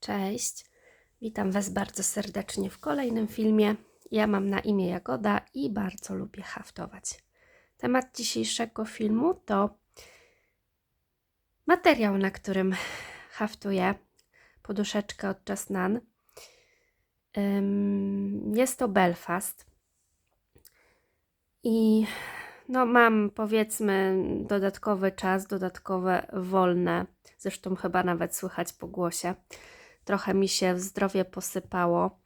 Cześć, witam Was bardzo serdecznie w kolejnym filmie. Ja mam na imię Jagoda i bardzo lubię haftować. Temat dzisiejszego filmu to materiał, na którym haftuję poduszeczkę od Just None. Jest to Belfast i no mam powiedzmy dodatkowy czas, dodatkowe wolne, zresztą chyba nawet słychać po głosie. Trochę mi się zdrowie posypało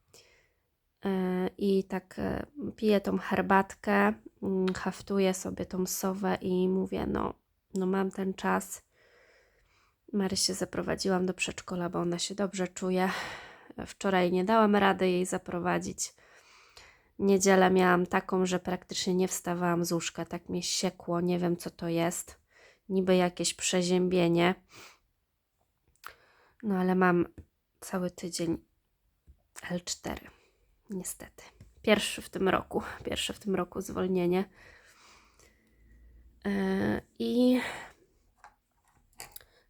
yy, i tak yy, piję tą herbatkę, yy, haftuję sobie tą sowę i mówię, no, no mam ten czas. Marysię zaprowadziłam do przedszkola, bo ona się dobrze czuje. Wczoraj nie dałam rady jej zaprowadzić. Niedzielę miałam taką, że praktycznie nie wstawałam z łóżka, tak mnie siekło, nie wiem co to jest. Niby jakieś przeziębienie. No ale mam cały tydzień L4. Niestety. Pierwszy w tym roku. Pierwsze w tym roku zwolnienie. Yy, I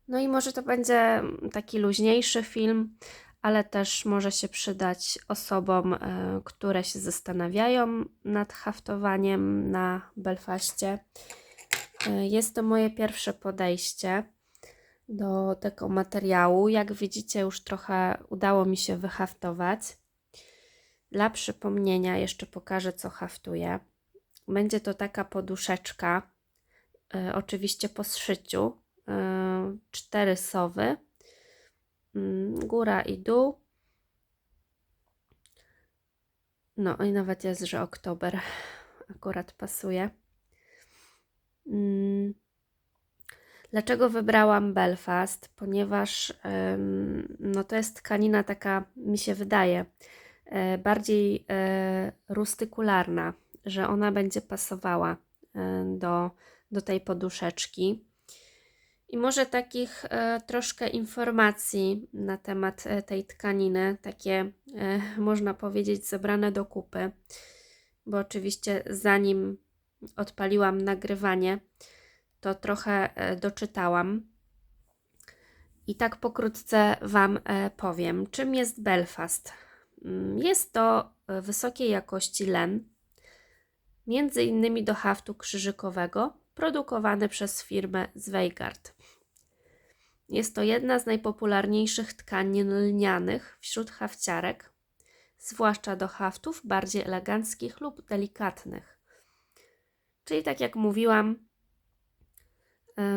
no i może to będzie taki luźniejszy film, ale też może się przydać osobom, e, które się zastanawiają nad haftowaniem na Belfaście. E, Jest to moje pierwsze podejście do tego materiału. Jak widzicie, już trochę udało mi się wyhaftować. Dla przypomnienia jeszcze pokażę, co haftuję. Będzie to taka poduszeczka, e, oczywiście po zszyciu, e, cztery sowy, mm, góra i dół. No i nawet jest, że oktober akurat pasuje. Mm. Dlaczego wybrałam Belfast? Ponieważ no to jest tkanina taka, mi się wydaje, e, bardziej e, rustykularna, że ona będzie pasowała e, do, do tej poduszeczki. I może takich troszkę informacji na temat tej tkaniny, takie można powiedzieć zebrane do kupy, bo oczywiście zanim odpaliłam nagrywanie, to trochę e, doczytałam. I tak pokrótce Wam e, powiem, czym jest Belfast. Mm, Jest to e, wysokiej jakości len, między innymi do haftu krzyżykowego, produkowany przez firmę Zweigart. Jest to jedna z najpopularniejszych tkanin lnianych wśród hafciarek, zwłaszcza do haftów bardziej eleganckich lub delikatnych. Czyli tak jak mówiłam,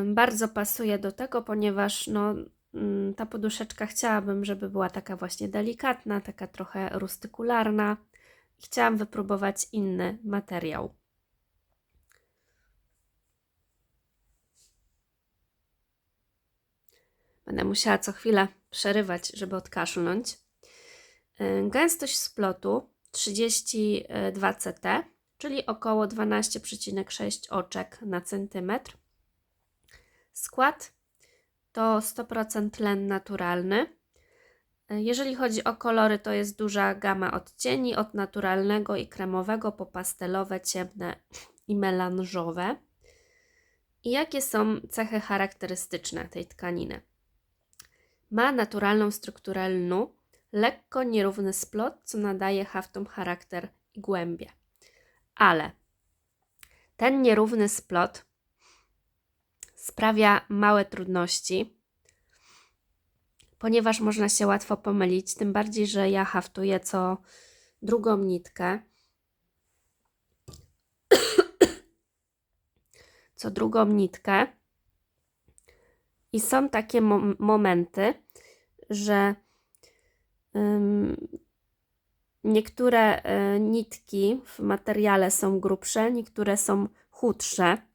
bardzo pasuje do tego, ponieważ no, mm, ta poduszeczka chciałabym, żeby była taka właśnie delikatna, taka trochę rustykularna. Chciałam wypróbować inny materiał. Będę musiała co chwilę przerywać, żeby odkaszlnąć. Gęstość splotu 32 CT, czyli około 12,6 oczek na centymetr. Skład to 100% len naturalny. Jeżeli chodzi o kolory, to jest duża gama odcieni od naturalnego i kremowego po pastelowe, ciemne i melanżowe. I jakie są cechy charakterystyczne tej tkaniny? Ma naturalną strukturę lnu, lekko nierówny splot, co nadaje haftom charakter i głębię. Ale ten nierówny splot sprawia małe trudności, ponieważ można się łatwo pomylić, tym bardziej, że ja haftuję co drugą nitkę. co drugą nitkę. I są takie mom- momenty, że ym, niektóre y, nitki w materiale są grubsze, niektóre są chudsze,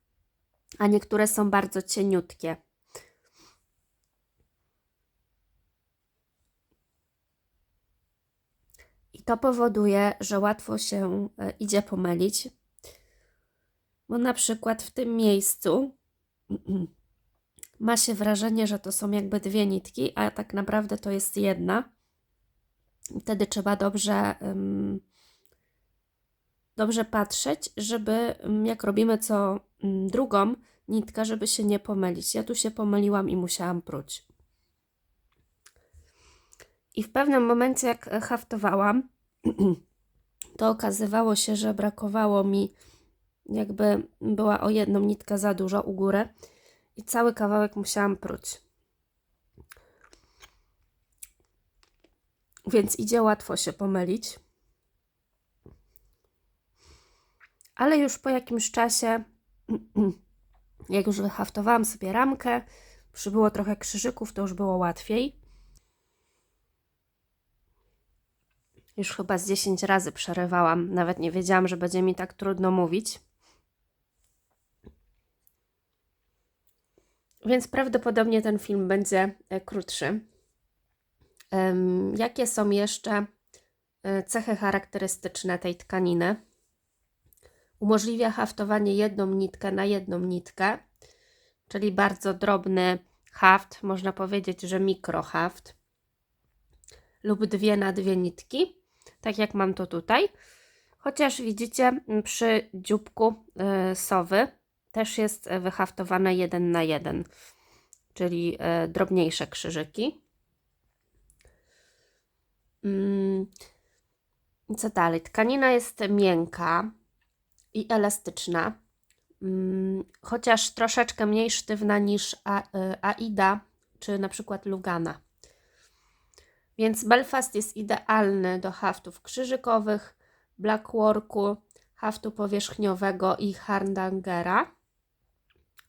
a niektóre są bardzo cieniutkie. I to powoduje, że łatwo się y, idzie pomylić, bo na przykład w tym miejscu ma się wrażenie, że to są jakby dwie nitki, a tak naprawdę to jest jedna. Wtedy trzeba dobrze, ym, dobrze patrzeć, żeby ym, jak robimy co ym, drugą nitkę, żeby się nie pomylić. Ja tu się pomyliłam i musiałam pruć. I w pewnym momencie, jak e, haftowałam, to okazywało się, że brakowało mi, jakby była o jedną nitkę za dużo u góry i cały kawałek musiałam pruć. Więc idzie łatwo się pomylić. Ale już po jakimś czasie, jak już wyhaftowałam sobie ramkę, przybyło trochę krzyżyków, to już było łatwiej. Już chyba z 10 razy przerywałam, nawet nie wiedziałam, że będzie mi tak trudno mówić. Więc prawdopodobnie ten film będzie e, krótszy. Jakie są jeszcze e, cechy charakterystyczne tej tkaniny? Umożliwia haftowanie jedną nitkę na jedną nitkę, czyli bardzo drobny haft, można powiedzieć, że mikrohaft, lub dwie na dwie nitki, tak jak mam to tutaj. Chociaż widzicie, przy dzióbku y, sowy też jest e, wyhaftowane jeden na jeden, czyli y, drobniejsze krzyżyki. Mm, Co dalej? Tkanina jest miękka i elastyczna, mm, chociaż troszeczkę mniej sztywna niż y, Aida czy na przykład Lugana. Więc Belfast jest idealny do haftów krzyżykowych, blackworku, haftu powierzchniowego i hardangera.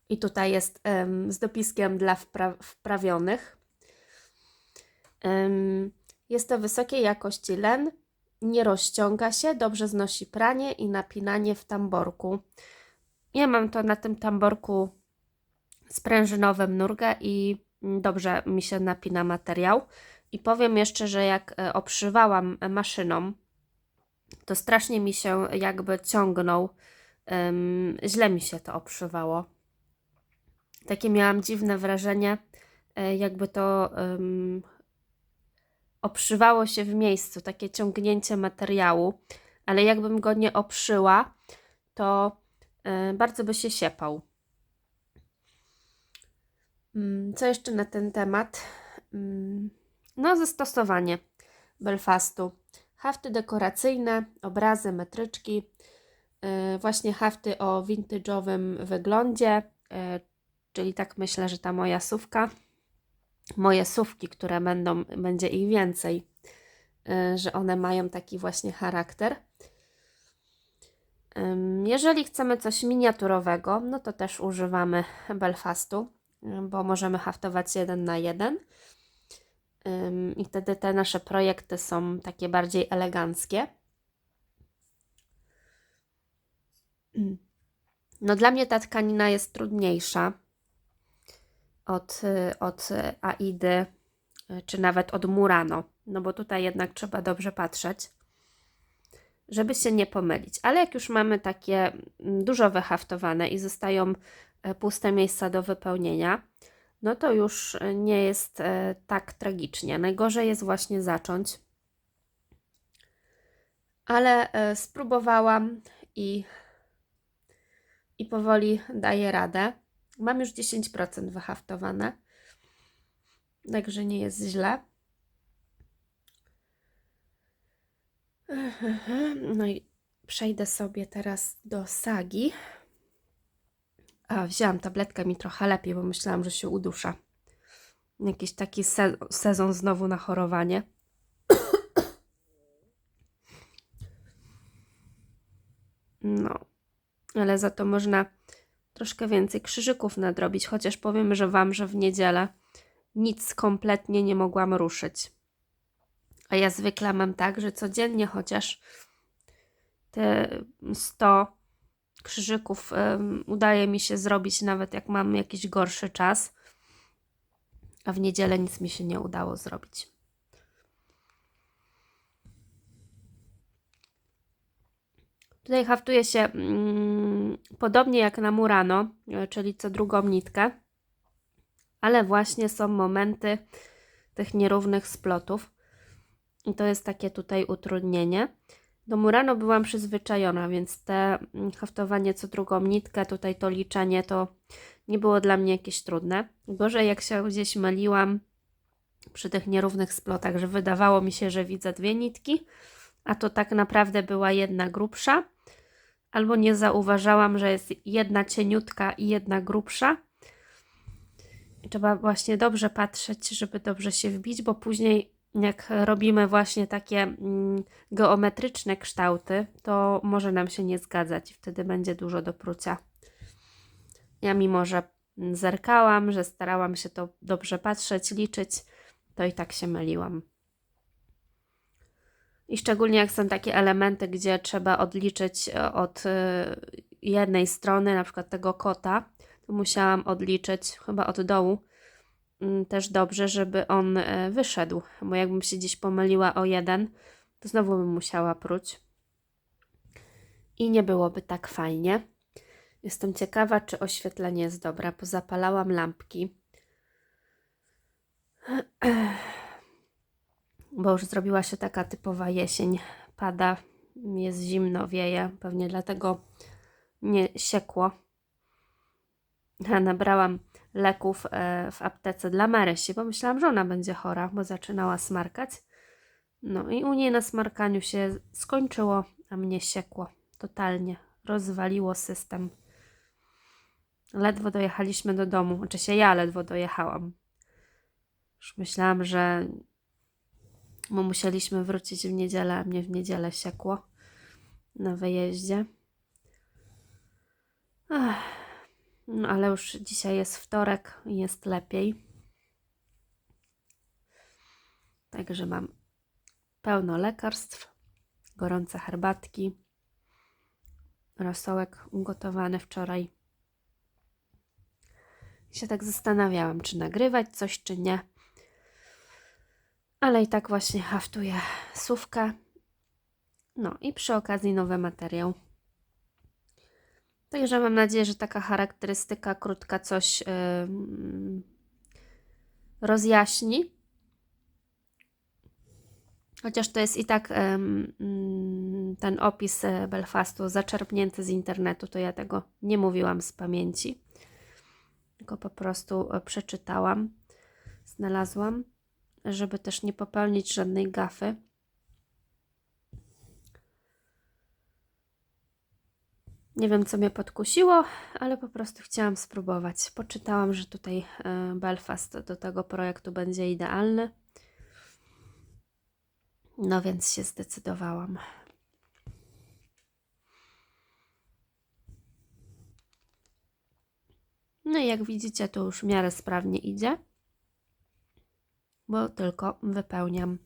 I tutaj jest em, z dopiskiem dla wpra- wprawionych. Em, jest to wysokiej jakości len, nie rozciąga się, dobrze znosi pranie i napinanie w tamborku. Ja mam to na tym tamborku sprężynowym nurgę i mm, dobrze mi się napina materiał. I powiem jeszcze, że jak e, obszywałam maszyną, to strasznie mi się jakby ciągnął. em, źle mi się to obszywało. Takie miałam dziwne wrażenie, e, jakby to em, obszywało się w miejscu, takie ciągnięcie materiału, ale jakbym go nie obszyła, to e, bardzo by się siepał. Mm, Co jeszcze na ten temat? Mm, No, zastosowanie Belfastu. Hafty dekoracyjne, obrazy, metryczki, yy, właśnie hafty o vintage'owym wyglądzie, yy, czyli tak myślę, że ta moja sówka, moje sówki, które będą, będzie ich więcej, yy, że one mają taki właśnie charakter. Jeżeli chcemy coś miniaturowego, no to też używamy Belfastu, bo możemy haftować jeden na jeden. I wtedy te nasze projekty są takie bardziej eleganckie. No dla mnie ta tkanina jest trudniejsza od, od Aidy, czy nawet od Murano, no bo tutaj jednak trzeba dobrze patrzeć, żeby się nie pomylić. Ale jak już mamy takie mm, dużo wyhaftowane i zostają e, puste miejsca do wypełnienia, no to już nie jest e, tak tragicznie. Najgorzej jest właśnie zacząć. Ale e, spróbowałam i, i powoli daję radę. Mam już 10% wyhaftowane, także nie jest źle. No i przejdę sobie teraz do sagi. A, wzięłam tabletkę mi trochę lepiej, bo myślałam, że się udusza. Jakiś taki se sezon znowu na chorowanie. No, ale za to można troszkę więcej krzyżyków nadrobić, chociaż powiem, że Wam, że w niedzielę nic kompletnie nie mogłam ruszyć. A ja zwykle mam tak, że codziennie chociaż te 100 krzyżyków em, udaje mi się zrobić, nawet jak mam jakiś gorszy czas, a w niedzielę nic mi się nie udało zrobić. Tutaj haftuje się mm, podobnie jak na Murano, e, czyli co drugą nitkę, ale właśnie są momenty tych nierównych splotów. I to jest takie tutaj utrudnienie. Do Murano byłam przyzwyczajona, więc te mm, haftowanie co drugą nitkę, tutaj to liczenie to nie było dla mnie jakieś trudne. Gorzej jak się gdzieś myliłam przy tych nierównych splotach, że wydawało mi się, że widzę dwie nitki, a to tak naprawdę była jedna grubsza, albo nie zauważałam, że jest jedna cieniutka i jedna grubsza. Trzeba właśnie dobrze patrzeć, żeby dobrze się wbić, bo później jak robimy właśnie takie mm, geometryczne kształty, to może nam się nie zgadzać i wtedy będzie dużo do prucia. Ja mimo, że zerkałam, że starałam się to dobrze patrzeć, liczyć, to i tak się myliłam. I szczególnie jak są takie elementy, gdzie trzeba odliczyć e, od e, jednej strony, na przykład tego kota, to musiałam odliczyć chyba od dołu mm, też dobrze, żeby on e, wyszedł, bo jakbym się gdzieś pomyliła o jeden, to znowu bym musiała pruć. I nie byłoby tak fajnie. Jestem ciekawa, czy oświetlenie jest dobre. Pozapalałam lampki. Bo już zrobiła się taka typowa jesień. Pada, jest zimno, wieje. Pewnie dlatego nie siekło. Ja nabrałam leków e, w aptece dla Marysi, bo myślałam, że ona będzie chora, bo zaczynała smarkać. No i u niej na smarkaniu się skończyło, a mnie siekło totalnie. Rozwaliło system. Ledwo dojechaliśmy do domu, znaczy ja ledwo dojechałam. Już myślałam, że bo musieliśmy wrócić w niedzielę, a mnie w niedzielę siekło na wyjeździe. Ach, no ale już dzisiaj jest wtorek i jest lepiej. Także mam pełno lekarstw, gorące herbatki, rosołek ugotowany wczoraj się tak zastanawiałam, czy nagrywać coś, czy nie. Ale i tak właśnie haftuję słówkę. No i przy okazji nowy materiał. Także mam nadzieję, że taka charakterystyka krótka coś yy, rozjaśni. Chociaż to jest i tak yy, ten opis e, Belfastu zaczerpnięty z internetu, to ja tego nie mówiłam z pamięci tylko po prostu e, przeczytałam, znalazłam, żeby też nie popełnić żadnej gafy. Nie wiem, co mnie podkusiło, ale po prostu chciałam spróbować. Poczytałam, że tutaj e, Belfast do tego projektu będzie idealny. No więc się zdecydowałam. No i jak widzicie, to już w miarę sprawnie idzie, bo tylko wypełniam.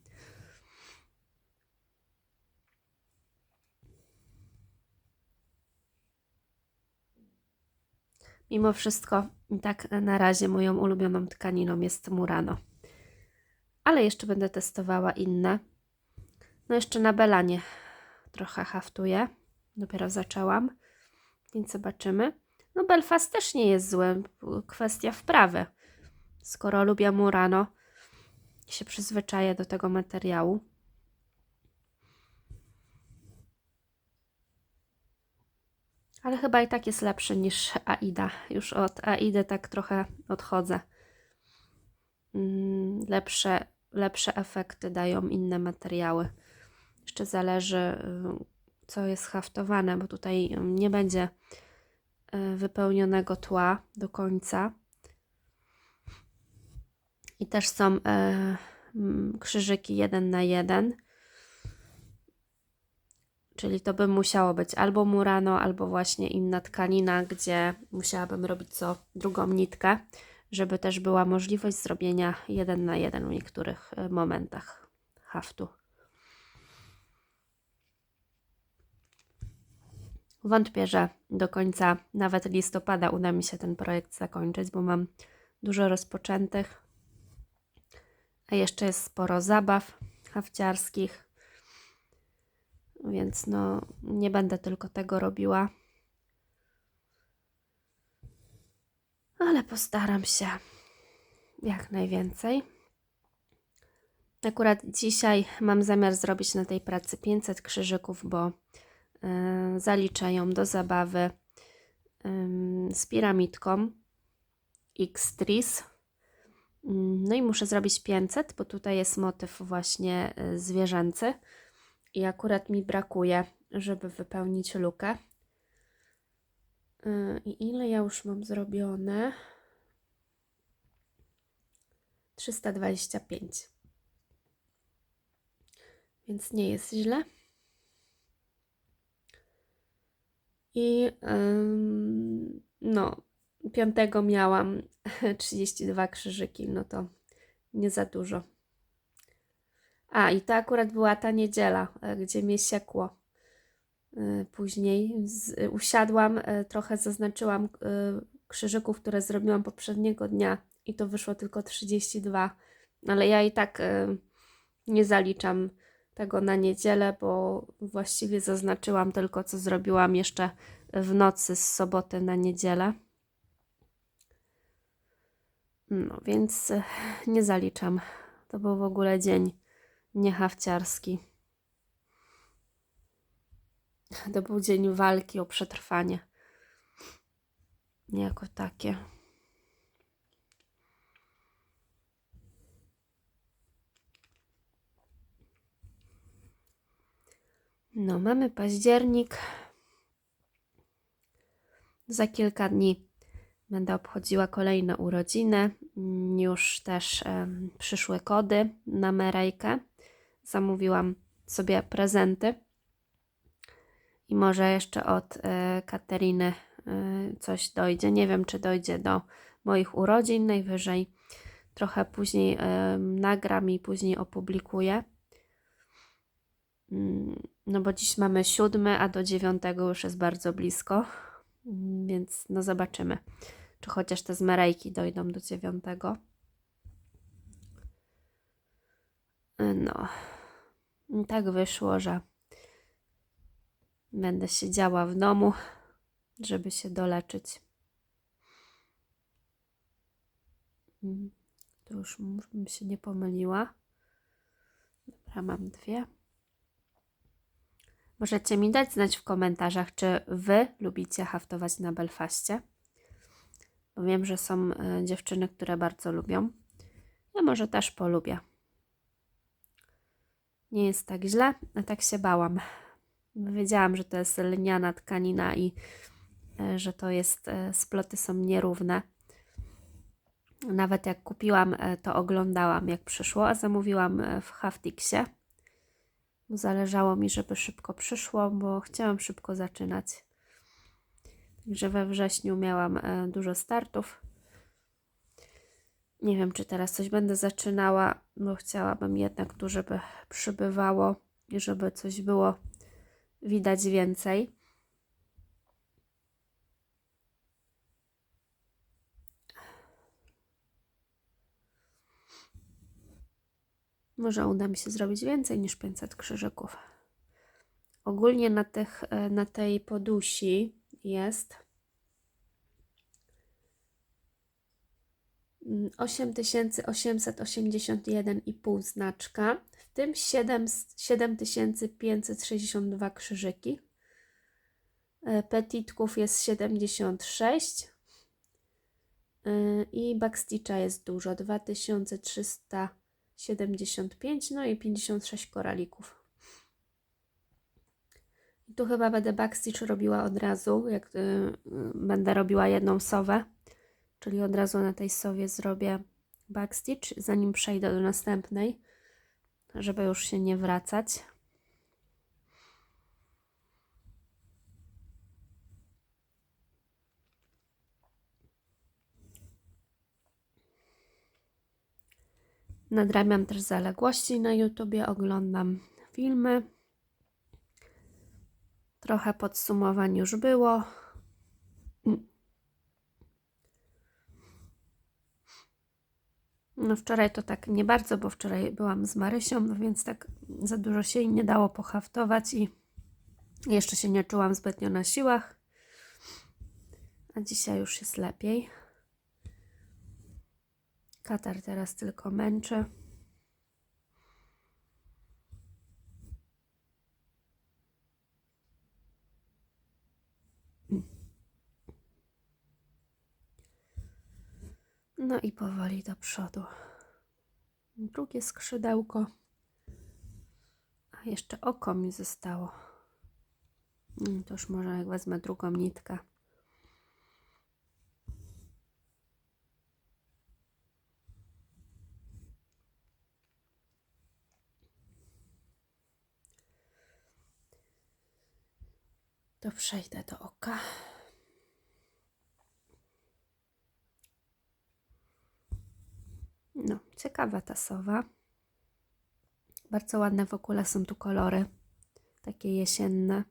Mimo wszystko, tak na razie moją ulubioną tkaniną jest Murano. Ale jeszcze będę testowała inne. No jeszcze na Belanie trochę haftuję. Dopiero zaczęłam, więc zobaczymy. No Belfast też nie jest złym, kwestia wprawy. Skoro lubię Murano, się przyzwyczaję do tego materiału. Ale chyba i tak jest lepszy niż Aida. Już od Aidy tak trochę odchodzę. Mm, lepsze, lepsze efekty dają inne materiały. Jeszcze zależy, y, co jest haftowane, bo tutaj nie będzie E, wypełnionego tła do końca. I też są e, krzyżyki jeden na jeden. Czyli to by musiało być albo murano, albo właśnie inna tkanina, gdzie musiałabym robić co drugą nitkę, żeby też była możliwość zrobienia jeden na jeden w niektórych e, momentach haftu. Wątpię, że do końca nawet listopada uda mi się ten projekt zakończyć, bo mam dużo rozpoczętych, a jeszcze jest sporo zabaw hafciarskich, więc no nie będę tylko tego robiła. Ale postaram się jak najwięcej. Akurat dzisiaj mam zamiar zrobić na tej pracy 500 krzyżyków, bo E, zaliczają do zabawy z piramidką X-Tris. Mm, No i muszę zrobić 500, bo tutaj jest motyw właśnie y, zwierzęcy i akurat mi brakuje, żeby wypełnić lukę. Y, I ile ja już mam zrobione? 325. Więc nie jest źle. I ym, no, piątego miałam 32 krzyżyki, no to nie za dużo. A, i to akurat była ta niedziela, e, gdzie mnie siekło. E, Później z, usiadłam, e, trochę zaznaczyłam krzyżyków, które zrobiłam poprzedniego dnia i to wyszło tylko 32. Ale ja i tak nie zaliczam tego na niedzielę, bo właściwie zaznaczyłam tylko, co zrobiłam jeszcze w nocy z soboty na niedzielę. No więc e, nie zaliczam. To był w ogóle dzień niehawciarski. To był dzień walki o przetrwanie. Jako takie. No, mamy październik. Za kilka dni będę obchodziła kolejne urodziny. Mm, Już też em, przyszły kody na Merejkę. Zamówiłam sobie prezenty. I może jeszcze od e, Kateryny e, coś dojdzie. Nie wiem, czy dojdzie do moich urodzin. Najwyżej trochę później nagram i później opublikuję. Mm, No bo dziś mamy siódmy, a do dziewiątego już jest bardzo blisko. Więc no zobaczymy, czy chociaż te zmerejki dojdą do dziewiątego. No, tak wyszło, że będę siedziała w domu, żeby się doleczyć. Mm, Tu już bym się nie pomyliła. Dobra, mam dwie. Możecie mi dać znać w komentarzach, czy Wy lubicie haftować na Belfaście. Wiem, że są e, dziewczyny, które bardzo lubią. Ja może też polubię. Nie jest tak źle, a tak się bałam. Wiedziałam, że to jest lniana tkanina i e, że to jest, e, sploty są nierówne. Nawet jak kupiłam, to oglądałam jak przyszło, a zamówiłam w Haftixie. Zależało mi, żeby szybko przyszło, bo chciałam szybko zaczynać. Także we wrześniu miałam e, dużo startów. Nie wiem, czy teraz coś będę zaczynała, bo chciałabym jednak tu, żeby przybywało i żeby coś było widać więcej. Może uda mi się zrobić więcej niż 500 krzyżyków. Ogólnie na, tych, e, na tej podusi jest mm, 8881,5 znaczka, w tym 7, 7562 krzyżyki. E, Petitków jest 76 e, i backstitcha jest dużo 2375, no i 56 koralików. I tu chyba będę backstitch robiła od razu, jak y, y, będę robiła jedną sowę, czyli od razu na tej sowie zrobię backstitch, zanim przejdę do następnej, żeby już się nie wracać. Nadrabiam też zaległości na YouTubie, oglądam filmy. Trochę podsumowań już było. No wczoraj to tak nie bardzo, bo wczoraj byłam z Marysią, no więc tak za dużo się jej nie dało pohaftować i jeszcze się nie czułam zbytnio na siłach. A dzisiaj już jest lepiej. Katar teraz tylko męczy. No i powoli do przodu. Drugie skrzydełko. A jeszcze oko mi zostało. Mm, To już może jak wezmę drugą nitkę. To przejdę do oka. No, ciekawa ta sowa. Bardzo ładne w ogóle są tu kolory. Takie jesienne.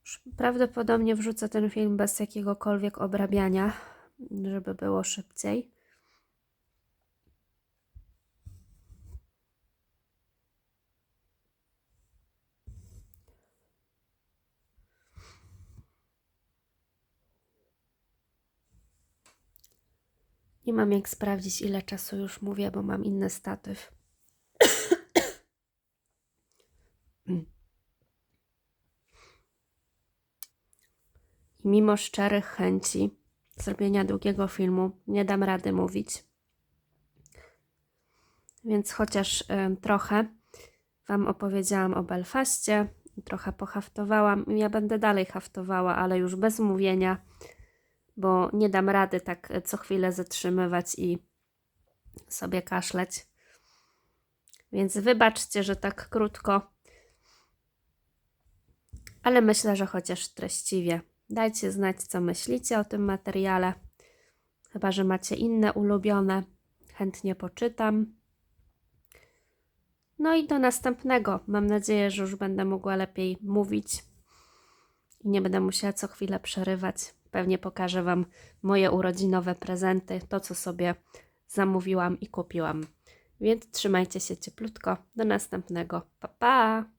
Już Prawdopodobnie wrzucę ten film bez jakiegokolwiek obrabiania, żeby było szybciej. Nie mam jak sprawdzić, ile czasu już mówię, bo mam inny statyw. Mimo szczerych chęci zrobienia długiego filmu, nie dam rady mówić. Więc chociaż y, trochę Wam opowiedziałam o Belfaście, trochę pohaftowałam. Ja będę dalej haftowała, ale już bez mówienia, bo nie dam rady tak y, co chwilę zatrzymywać i sobie kaszleć. Więc wybaczcie, że tak krótko, ale myślę, że chociaż treściwie. Dajcie znać, co myślicie o tym materiale. Chyba, że macie inne ulubione, chętnie poczytam. No i do następnego. Mam nadzieję, że już będę mogła lepiej mówić i nie będę musiała co chwilę przerywać. Pewnie pokażę Wam moje urodzinowe prezenty, to co sobie zamówiłam i kupiłam. Więc trzymajcie się cieplutko. Do następnego. Pa, pa!